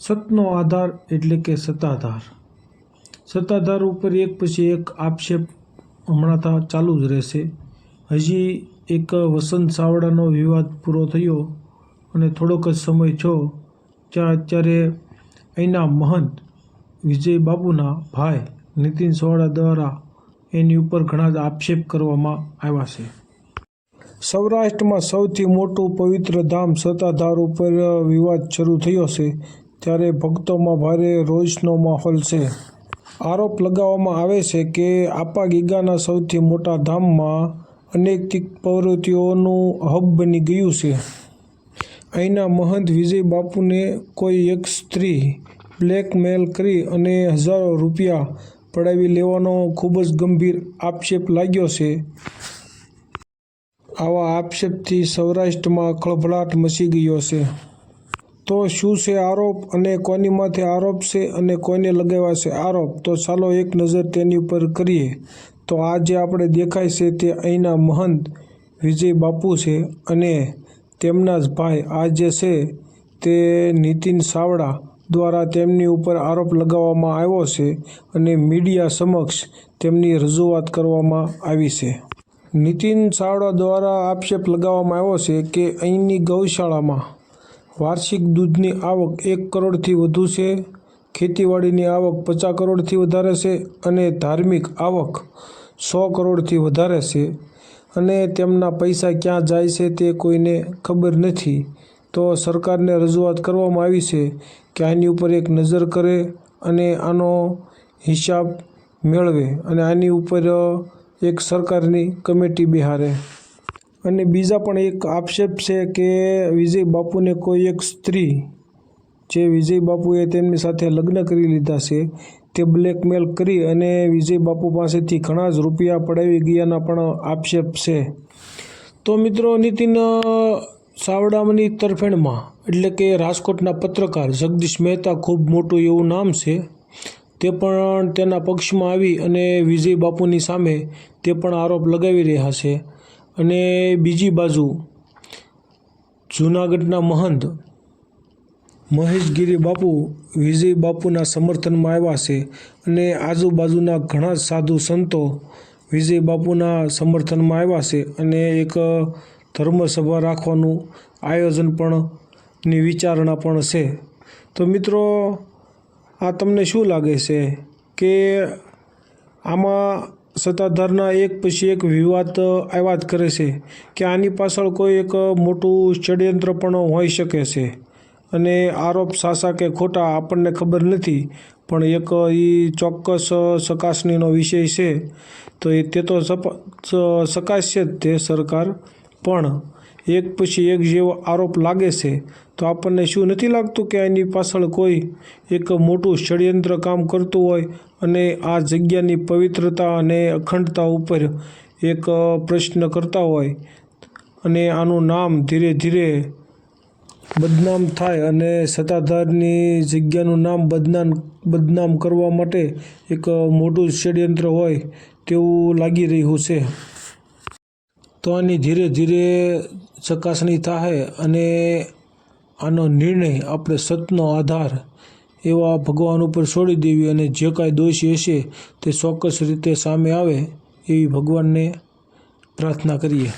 સતનો આધાર એટલે કે સત્તાધાર. સત્તાધાર ઉપર એક પછી એક આક્ષેપ હમણાં ચાલુ જ રહેશે. હજી એક વસંત સાવડાનો વિવાદ પૂરો થયો અને થોડોક જ સમય છો ત્યાં અત્યારે અહીંના મહંત વિજય બાબુના ભાઈ નીતિન સાવડા દ્વારા એની ઉપર ઘણા જ આક્ષેપ કરવામાં આવ્યા છે. સૌરાષ્ટ્રમાં સૌથી મોટું પવિત્ર ધામ સત્તાધાર ઉપર વિવાદ શરૂ થયો છે. ત્યારે ભક્તોમાં ભારે રોષનો માહોલ છે. આરોપ લગાવવામાં આવે છે કે આપા ગીગાના સૌથી મોટા ધામમાં અનૈતિક પ્રવૃત્તિઓનું હબ બની ગયું છે. અહીંના મહંત વિજય બાપુને કોઈ એક સ્ત્રી બ્લેકમેલ કરી અને હજારો રૂપિયા પડાવી લેવાનો ખૂબ જ ગંભીર આક્ષેપ લાગ્યો છે. આવા આક્ષેપથી સૌરાષ્ટ્રમાં ખળભળાટ મચી ગયો છે. તો શું છે આરોપ અને કોની માથે આરોપ છે અને કોને લગાવ્યા છે આરોપ? તો ચાલો એક નજર તેની ઉપર કરીએ. તો આ જે આપણે દેખાય છે તે અહીંના મહંત વિજય બાપુ છે અને તેમના જ ભાઈ. આ જે છે તે નીતિન સાવડા દ્વારા તેમની ઉપર આરોપ લગાવવામાં આવ્યો છે અને મીડિયા સમક્ષ તેમની રજૂઆત કરવામાં આવી છે. નીતિન સાવડા દ્વારા આક્ષેપ લગાવવામાં આવ્યો છે કે અહીંની ગૌશાળામાં વાર્ષિક દૂધની આવક એક કરોડથી વધુ છે, ખેતીવાડીની આવક પચાસ કરોડથી વધારે છે અને ધાર્મિક આવક સો કરોડથી વધારે છે. અને તેમના પૈસા ક્યાં જાય છે તે કોઈને ખબર નથી. તો સરકારને રજૂઆત કરવામાં આવી છે કે આની ઉપર એક નજર કરે અને આનો હિસાબ મેળવે અને આની ઉપર એક સરકારની કમિટી બિહારે. અને બીજા પણ એક આક્ષેપ છે કે વિજય બાપુને કોઈ એક સ્ત્રી જે વિજય બાપુએ તેમની સાથે લગ્ન કરી લીધા છે, તે બ્લેકમેલ કરી અને વિજય બાપુ પાસેથી ઘણા જ રૂપિયા પડાવી ગયાના પણ આક્ષેપ છે. તો મિત્રો નીતિન સાવડામની તરફેણમાં, એટલે કે રાજકોટના પત્રકાર જગદીશ મહેતા ખૂબ મોટું એવું નામ છે, તે પણ તેના પક્ષમાં આવી અને વિજય બાપુની સામે તે પણ આરોપ લગાવી રહ્યા છે. અને બીજી બાજુ જૂનાગઢના મહંત મહેશગીરી બાપુ વિજય બાપુના સમર્થનમાં આવ્યા છે અને આજુબાજુના ઘણા સાધુ સંતો વિજય બાપુના સમર્થનમાં આવ્યા છે અને એક ધર્મસભા રાખવાનું આયોજન પણ ની વિચારણા પણ છે. તો મિત્રો, આ તમને શું લાગે છે કે આમાં સત્તાધારના એક પછી એક વિવાદ આવ્યા જ કરે છે કે આની પાછળ કોઈ એક મોટું ષડયંત્ર પણ હોઈ શકે છે. અને આરોપ સાસા કે ખોટા આપણને ખબર નથી, પણ એક એ ચોક્કસ ચકાસણીનો વિષય છે. તો એ તે તો ચકાસશે જ તે સરકાર. પણ એક પછી એક જેવો આરોપ લાગે છે, તો આપણને શું નથી લાગતું કે એની પાછળ કોઈ એક મોટું ષડયંત્ર કામ કરતું હોય અને આ જગ્યાની પવિત્રતા અને અખંડતા ઉપર એક પ્રશ્ન કરતા હોય અને આનું નામ ધીરે ધીરે બદનામ થાય અને સત્તાધારની જગ્યાનું નામ બદનામ બદનામ કરવા માટે એક મોટું ષડયંત્ર હોય તેવું લાગી રહ્યું છે. તો આની ધીરે ધીરે ચકાસણી થાય અને આનો નિર્ણય આપણે સતનો આધાર એવા ભગવાન ઉપર છોડી દેવી અને જે કાંઈ દોષી હશે તે ચોક્કસ રીતે સામે આવે એવી ભગવાનને પ્રાર્થના કરીએ.